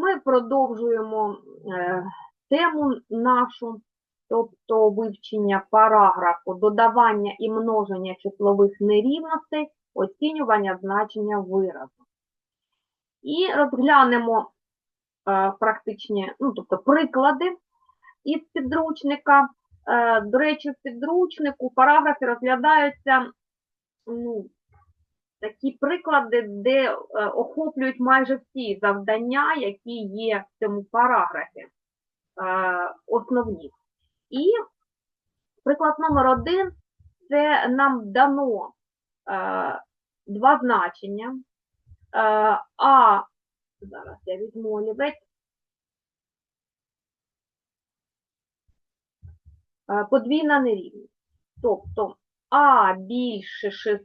Ми продовжуємо е, тему нашу, тобто вивчення параграфу додавання і множення числових нерівностей, оцінювання значення виразу. І розглянемо е, практичні, ну, тобто приклади із підручника. Е, До речі, в підручнику в параграфі розглядаються ну, такі приклади, де е, охоплюють майже всі завдання, які є в цьому параграфі, е, основні. І приклад номер один це нам дано е, два значення. А, зараз я візьму олівець. Подвійна нерівність. Тобто А більше 6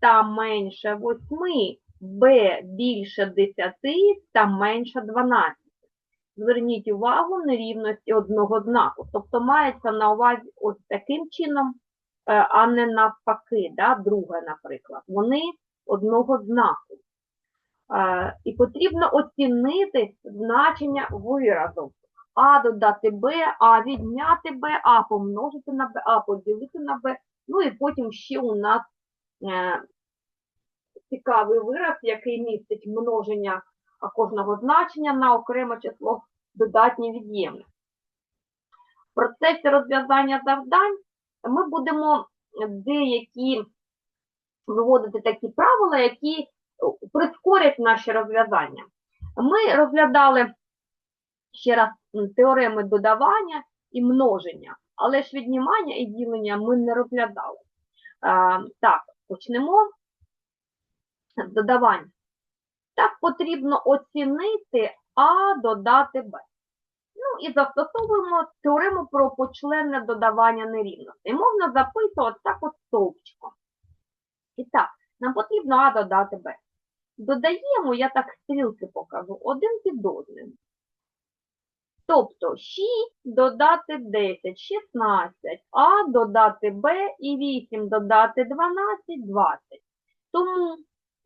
та менше 8, Б більше 10 та менше 12. Зверніть увагу нерівності одного знаку. Тобто мається на увазі ось таким чином, е, а не навпаки, да, друге, наприклад. Вони одного знаку. Е, І потрібно оцінити значення виразу. А додати Б, А відняти Б, А помножити на Б, А поділити на Б. Ну і потім ще у нас е, цікавий вираз, який містить множення кожного значення на окреме число додатнє від'ємне. В процесі розв'язання завдань ми будемо деякі виводити такі правила, які прискорять наші розв'язання. Ми розглядали ще раз теореми додавання і множення, але ж віднімання і ділення ми не розглядали. Так, почнемо з додавання. Так потрібно оцінити А додати Б. Ну і застосовуємо теорему про почленне додавання нерівностей. Можна записувати так от стовпчиком. І так, нам потрібно А додати Б. Додаємо, я так стрілки покажу, один під одним. Тобто 6 додати 10, 16, А додати Б і 8 додати 12, 20. Тому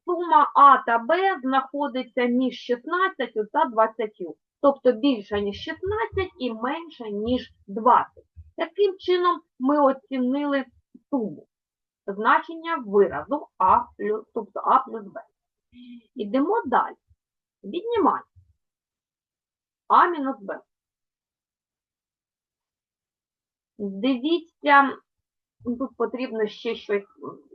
сума А та Б знаходиться між 16 та 20. Тобто більша, ніж 16 і менша, ніж 20. Таким чином ми оцінили суму. Значення виразу А плюс, тобто А плюс Б. Ідемо далі. Віднімаємо. А мінус Б. Дивіться, тут потрібно ще щось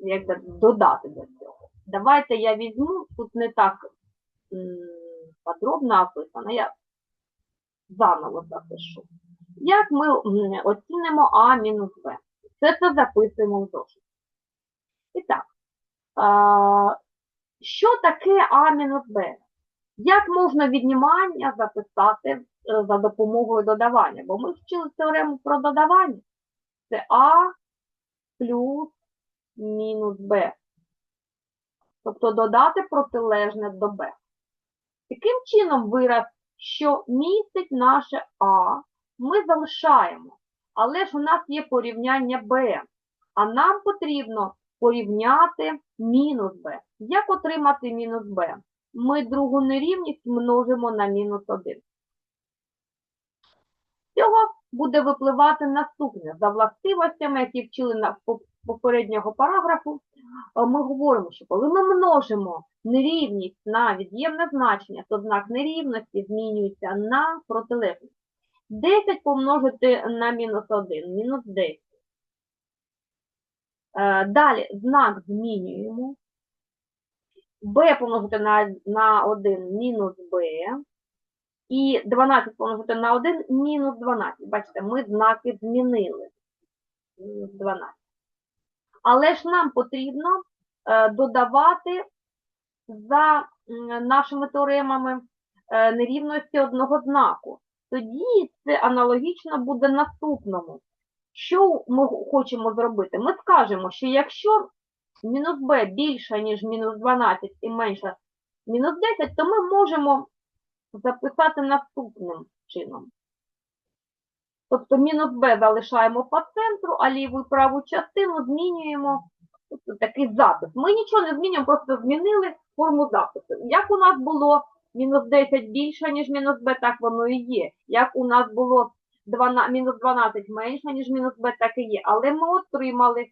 якби, додати до цього. Давайте я візьму, тут не так подробно описано, я заново запишу. Як ми оцінимо А мінус Б? Все це записуємо в зошит. І так, що таке А мінус Б? Як можна віднімання записати е, за допомогою додавання? Бо ми вчили теорему про додавання. Це А плюс мінус Б. Тобто додати протилежне до Б. Таким чином вираз, що містить наше А, ми залишаємо. Але ж у нас є порівняння Б. А нам потрібно порівняти мінус Б. Як отримати мінус Б? Ми другу нерівність множимо на мінус 1. З цього буде випливати наступне. За властивостями, які вчили на попереднього параграфу, е, ми говоримо, що коли ми множимо нерівність на від'ємне значення, то знак нерівності змінюється на протилежність. 10 помножити на мінус 1, мінус 10. Е, Далі знак змінюємо. B помножити на, на 1 мінус b. І 12 помножити на 1 мінус 12. Бачите, ми знаки змінили. Мінус 12. Але ж нам потрібно е, додавати за нашими теоремами е, нерівності одного знаку. Тоді це аналогічно буде наступному. Що ми хочемо зробити? Ми скажемо, що якщо мінус b більше, ніж мінус 12 і менше мінус 10, то ми можемо записати наступним чином. Тобто мінус b залишаємо по центру, а ліву і праву частину змінюємо. Тобто такий запис. Ми нічого не змінюємо, просто змінили форму запису. Як у нас було мінус 10 більше, ніж мінус b, так воно і є. Як у нас було мінус 12 менше, ніж мінус b, так і є. Але ми отримали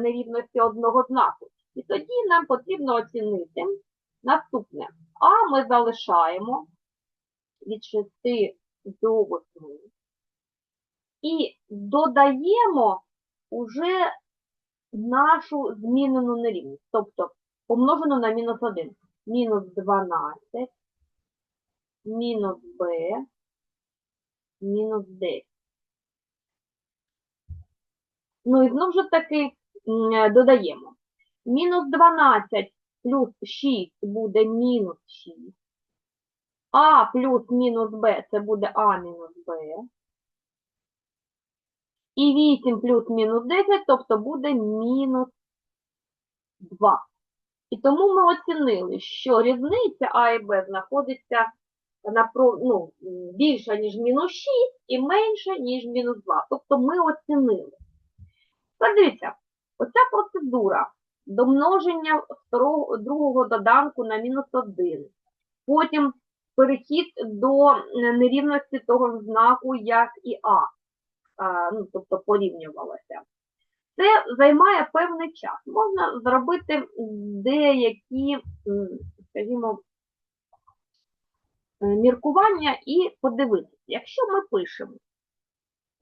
нерівності одного знаку. І тоді нам потрібно оцінити наступне. А ми залишаємо від 6 до 8. І додаємо уже нашу змінену нерівність, тобто помножену на мінус 1. Мінус 12, мінус b, мінус 10. Ну і знову ж таки додаємо. Мінус 12 плюс 6 буде мінус 6. А плюс мінус b це буде а мінус b. І 8 плюс мінус 10, тобто буде мінус 2. І тому ми оцінили, що різниця А і Б знаходиться напро- ну, більша, ніж мінус 6 і менша, ніж мінус 2. Тобто ми оцінили. Подивіться, оця процедура домноження другого доданку на мінус 1. Потім перехід до е, нерівності того знаку, як і А. А, ну, тобто порівнювалося. Це займає певний час. Можна зробити деякі, скажімо, е, міркування і подивитися. Якщо ми пишемо,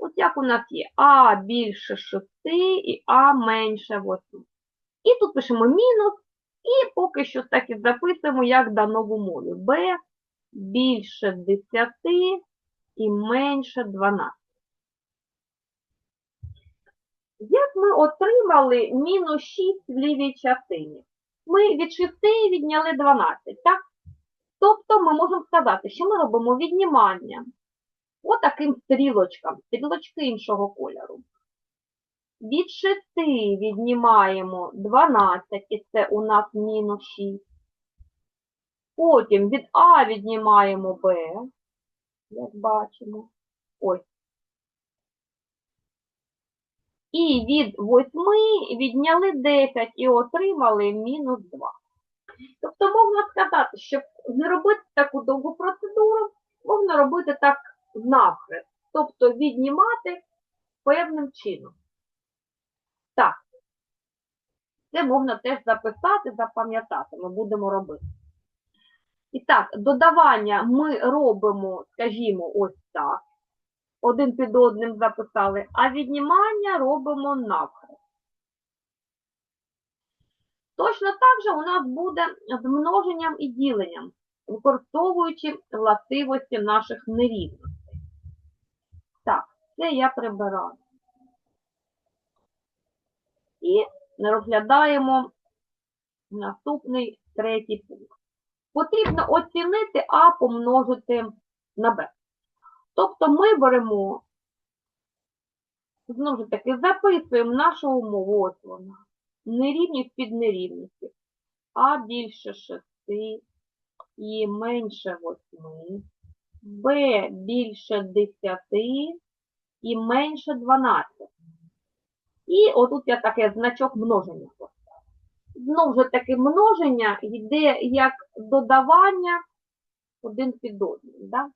от як у нас є А більше 6 і А менше 8. І тут пишемо мінус, і поки що так і записуємо, як дано в умові. Б більше 10 і менше 12. Як ми отримали мінус 6 в лівій частині? Ми від 6 відняли 12, так? Тобто ми можемо сказати, що ми робимо віднімання отаким стрілочкам, стрілочки іншого кольору. Від 6 віднімаємо 12, і це у нас мінус 6. Потім від А віднімаємо Б, як бачимо. Ось. І від 8 відняли 10 і отримали мінус 2. Тобто можна сказати, щоб не робити таку довгу процедуру, можна робити так навхрест. Тобто віднімати певним чином. Так. Це можна теж записати, запам'ятати, ми будемо робити. І так, додавання ми робимо, скажімо, ось так. Один під одним записали, а віднімання робимо навхрест. Точно так же у нас буде з множенням і діленням, використовуючи властивості наших нерівностей. Це я прибираю. І розглядаємо наступний третій пункт. Потрібно оцінити А помножити на Б. Тобто ми беремо, знову ж таки, записуємо нашу умову, ось вона. Нерівність під нерівністю. А більше 6 і менше 8. Б більше 10 і менше 12. І отут я таке значок множення поставлю. Знову ж таки, множення йде як додавання один під одним. Да?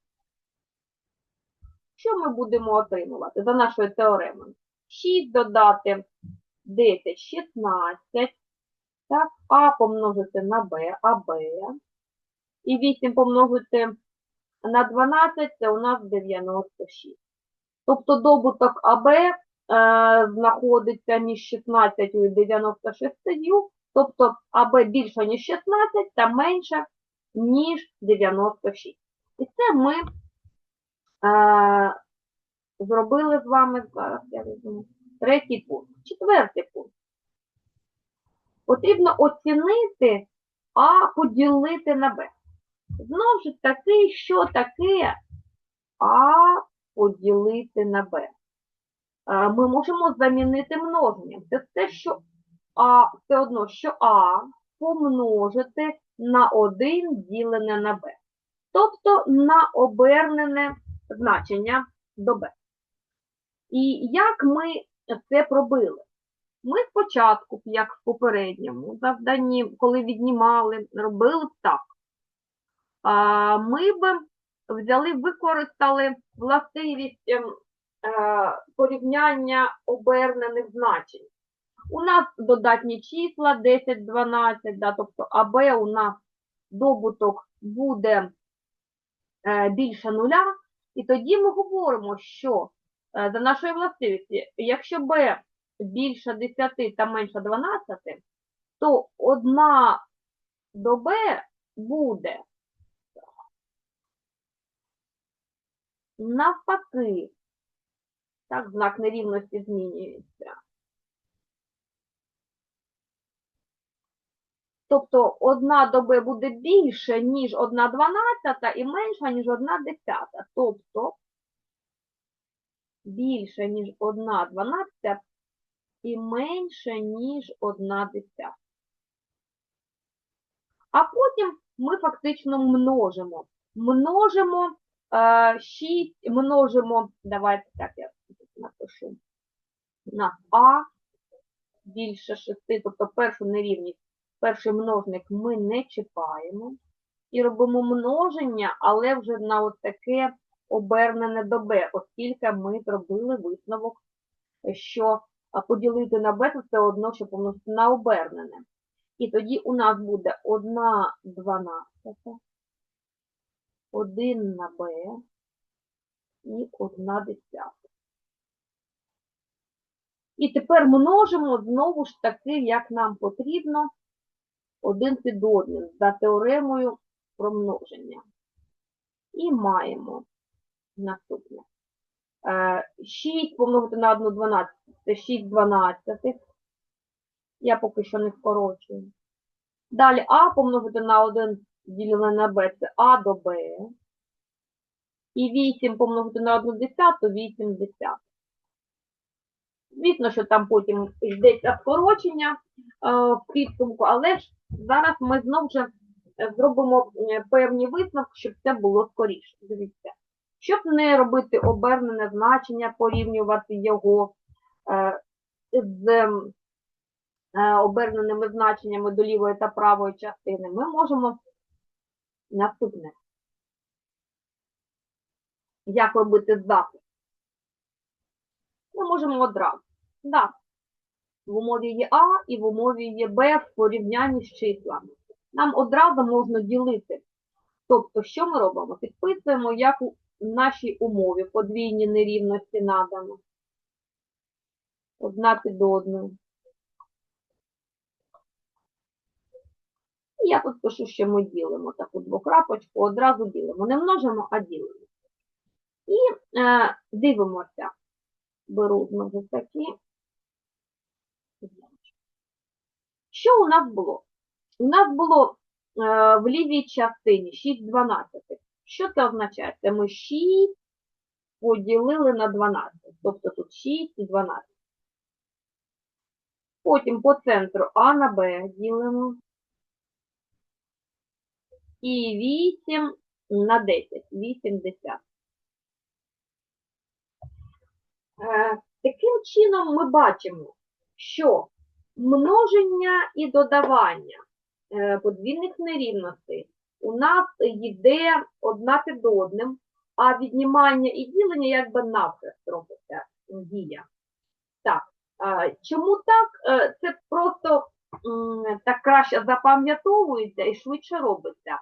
Що ми будемо отримувати за нашою теоремою? 6 додати 10, 16. Так, А помножити на Б, АБ. І 8 помножити на 12, це у нас 96. Тобто добуток АБ е, знаходиться між 16 і 96, тобто АБ більше, ніж 16 та менше, ніж 96. І це ми е, зробили з вами зараз, я візьму, третій пункт. Четвертий пункт. Потрібно оцінити А поділити на Б. Знову ж таки, що таке А поділити на Б? Е, Ми можемо замінити множенням. Це те, що А, все одно, що А помножити на 1 ділене на Б. Тобто на обернене значення до Б. І як ми це пробили? Ми спочатку, як в попередньому завданні, коли віднімали, робили так. ми б взяли, використали властивість ем, е, порівняння обернених значень. У нас додатні числа 10, 12, да, тобто АБ у нас добуток буде е, більше нуля, і тоді ми говоримо, що е, за нашою властивістю, якщо Б більше 10 та менше 12, то одна до Б буде навпаки. Так, знак нерівності змінюється. Тобто одна до буде більше, ніж одна дванадцята і менша, ніж одна десята. Тобто більше, ніж одна дванадцята і менше, ніж одна десята. А потім ми фактично множимо. Множимо 6, множимо, давайте так я напишу, на А більше 6, тобто першу нерівність, перший множник ми не чіпаємо. І робимо множення, але вже на таке обернене до Б, оскільки ми зробили висновок, що поділити на Б це все одно, що помножити на обернене. І тоді у нас буде 1 дванадцята, 1 на Б і 1 десята. І тепер множимо знову ж таки, як нам потрібно, один під одним за теоремою про множення. І маємо наступне. 6 помножити на 1 12, це 6 дванадцятих. Я поки що не скорочую. Далі А помножити на 1 ділене на Б, це А до Б. І 8 помножити на 1 десяту, 8 десятих. Звісно, що там потім йдеться скорочення е, в підсумку, але ж зараз ми знову ж зробимо е, певні висновки, щоб це було скоріше. Дивіться. Щоб не робити обернене значення, порівнювати його е, з е, оберненими значеннями до лівої та правої частини, ми можемо наступне. Як робити запис? Ми можемо одразу. Да. В умові є А і в умові є Б в порівнянні з числами. Нам одразу можна ділити. Тобто, що ми робимо? Підписуємо, як у нашій умові подвійні нерівності надано. Одна під одною. І я тут пишу, що ми ділимо таку двокрапочку, одразу ділимо. Не множимо, а ділимо. І е, дивимося. Беру знову такі. Що у нас було? У нас було е, в лівій частині 6 дванадцятих. Що це означає? Це ми 6 поділили на 12. Тобто тут 6 і 12. Потім по центру А на Б ділимо. І 8 на 10. 8 десятих. Е, Таким чином ми бачимо, що множення і додавання е, подвійних нерівностей у нас йде одна під одним, а віднімання і ділення якби навхрест робиться дія. Так, е, чому так? Це просто так краще запам'ятовується і швидше робиться.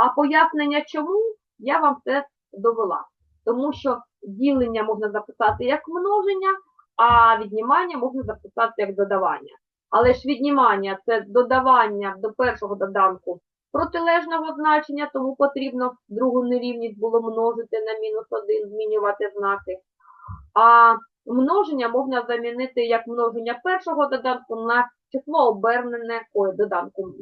А пояснення чому я вам це довела. Тому що ділення можна записати як множення, а віднімання можна записати як додавання. Але ж віднімання це додавання до першого доданку протилежного значення, тому потрібно другу нерівність було множити на мінус 1, змінювати знаки. А множення можна замінити як множення першого доданку на число обернене ой, доданку.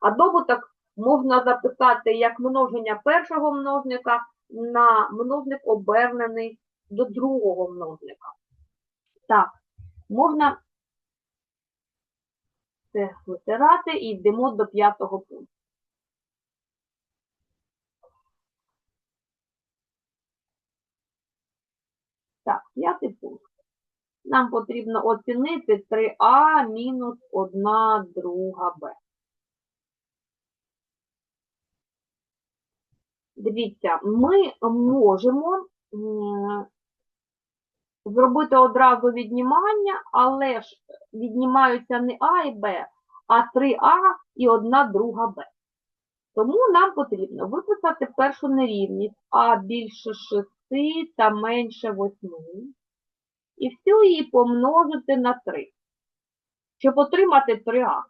А добуток можна записати як множення першого множника на множник обернений до другого множника. Так, можна це витирати і йдемо до п'ятого пункту. Так, п'ятий пункт. Нам потрібно оцінити 3А мінус 1 друга Б. Дивіться, ми можемо зробити одразу віднімання, але ж віднімаються не А і Б, а 3А і одна друга Б. Тому нам потрібно виписати першу нерівність А більше 6 та менше 8. І всю її помножити на 3. Щоб отримати 3А.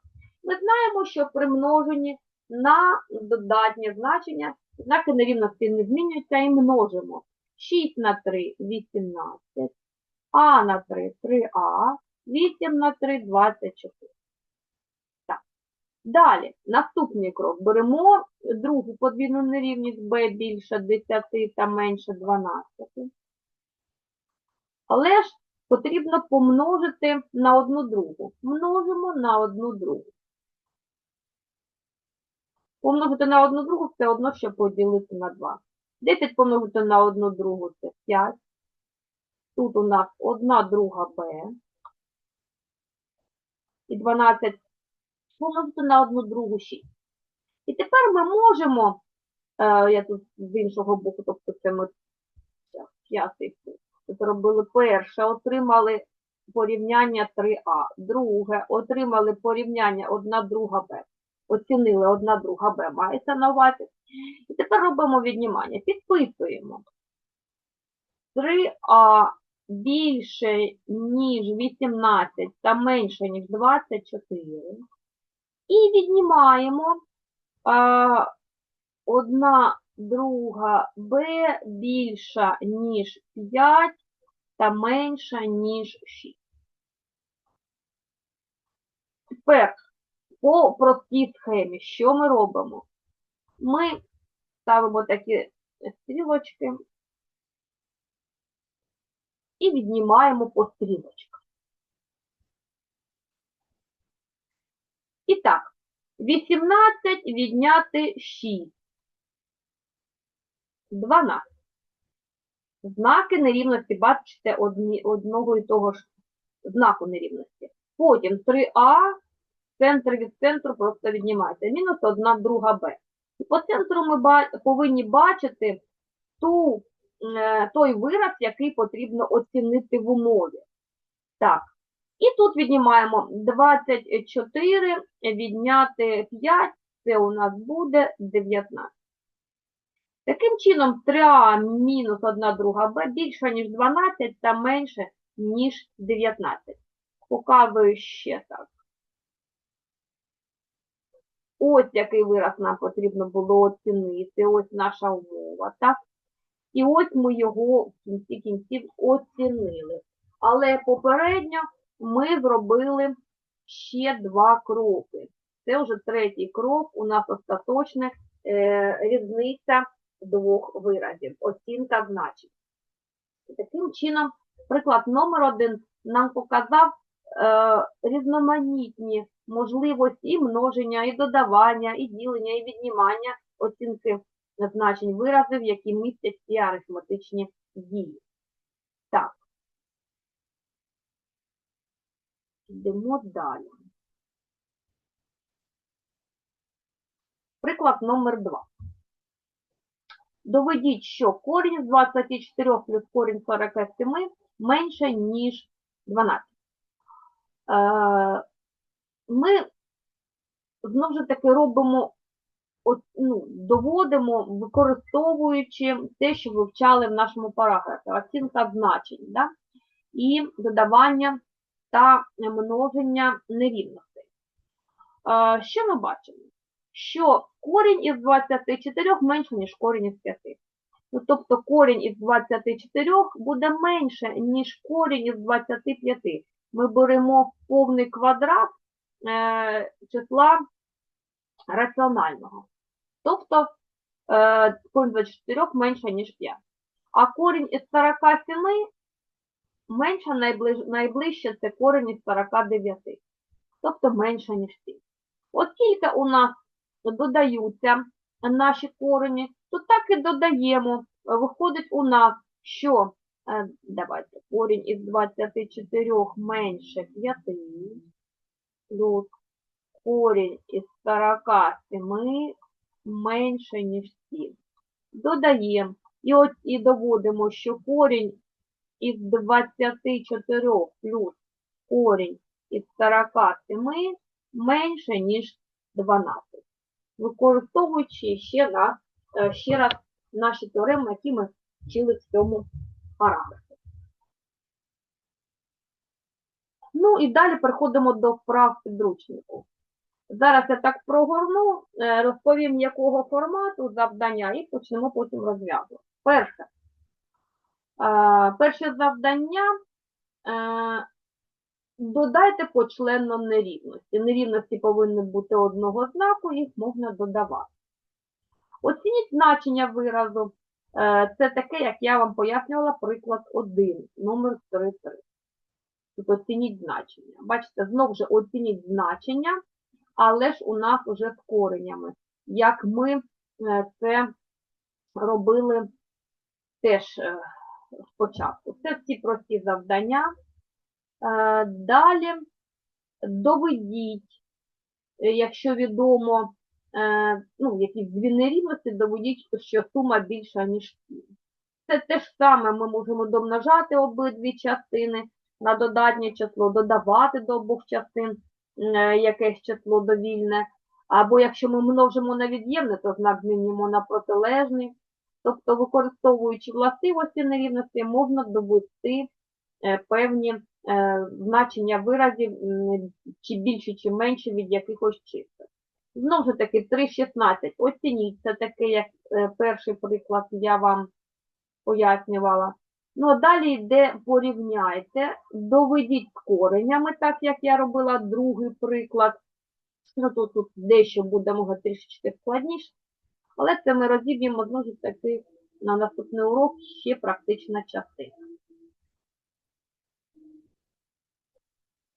Ми знаємо, що при множенні на додатнє значення знаки нерівності не змінюються і множимо. 6 на 3 – 18, А на 3 – 3А, 8 на 3 – 24. Так. Далі, наступний крок. Беремо другу подвійну нерівність b більше 10 та менше 12. Але ж потрібно помножити на одну другу. Множимо на одну другу. Помножити на одну другу все одно, що поділити на 2. 10 помножити на одну другу це 5. Тут у нас одна друга b. І 12 помножити на одну другу 6. І тепер ми можемо, е, я тут з іншого боку, тобто це ми тут перше, отримали порівняння 3А, друге, отримали порівняння 1 друга Б. Оцінили 1 друга Б, мається на увазі. І тепер робимо віднімання. Підписуємо. 3А більше, ніж 18 та менше, ніж 24. І віднімаємо а, одна друга b більша, ніж 5 та менша, ніж 6. Тепер по простій схемі, що ми робимо? Ми ставимо такі стрілочки і віднімаємо по стрілочках. І так, 18 відняти 6. 12. Знаки нерівності, бачите, одні, одного і того ж знаку нерівності. Потім 3А, центр від центру просто віднімається. Мінус 1 друга Б. І по центру ми повинні бачити ту, е, той вираз, який потрібно оцінити в умові. Так. І тут віднімаємо 24, відняти 5, це у нас буде 19. Таким чином, 3а мінус 1 друга b більше, ніж 12 та менше, ніж 19. Показую ще так. Ось який вираз нам потрібно було оцінити. Ось наша умова, так? І ось ми його в кінці кінців оцінили. Але попередньо ми зробили ще два кроки. Це вже третій крок, у нас остаточна е, різниця двох виразів, оцінка значень. Таким чином, приклад номер один нам показав різноманітні можливості і множення, і додавання, і ділення, і віднімання оцінки значень виразів, які містять ці арифметичні дії. Так. Йдемо далі. Приклад номер 2. Доведіть, що корінь з 24 плюс корінь 47 менше, ніж 12. Е, Ми знову ж таки робимо, от, ну, доводимо, використовуючи те, що вивчали в нашому параграфі, оцінка значень, да? і додавання та множення нерівностей. Е, Що ми бачимо? Що корінь із 24 менше, ніж корінь із 5. Ну, тобто корінь із 24 буде менше, ніж корінь із 25. Ми беремо повний квадрат е, числа раціонального. Тобто е, корінь 24 менше, ніж 5. А корінь із 47 менше найближ, найближче це корінь із 49. Тобто менше, ніж 7. Оскільки у нас додаються наші корені, то так і додаємо. Виходить у нас, що давайте, корінь із 24 менше 5, плюс корінь із 47 менше, ніж 7. додаємо і, от, і доводимо, що корінь із 24 плюс корінь із 47 менше, ніж 12. Використовуючи ще, раз, е, ще раз наші теореми, які ми вчили в цьому параграфі. Ну і далі переходимо до вправ підручнику. Зараз я так прогорну, е, розповім, якого формату завдання, і почнемо потім розв'язувати. Перше. Е, Перше завдання. е, Додайте почленно нерівності. Нерівності повинні бути одного знаку, їх можна додавати. Оцініть значення виразу. Е, Це таке, як я вам пояснювала, приклад 1, номер 33. Тут оцініть значення. Бачите, знову ж оцініть значення, але ж у нас уже з коренями. Як ми е, це робили теж е, спочатку. Це всі прості завдання. Далі доведіть, якщо відомо, ну, якісь дві нерівності, доведіть, що сума більша, ніж пів. Це те ж саме ми можемо домножати обидві частини на додатнє число, додавати до обох частин е, якесь число довільне. Або якщо ми множимо на від'ємне, то знак змінюємо на протилежний. Тобто, використовуючи властивості нерівності, можна довести е, певні е, значення виразів, чи більше, чи менше від якихось чисел. Знову ж таки, 3,16. Оцініть, це таке, як е, перший приклад я вам пояснювала. Ну, а далі йде порівняйте, доведіть з коренями, так як я робила другий приклад. Ну, тут, тут дещо буде, може, трішечки складніше. Але це ми розіб'ємо знову ж таки на наступний урок ще практична частина.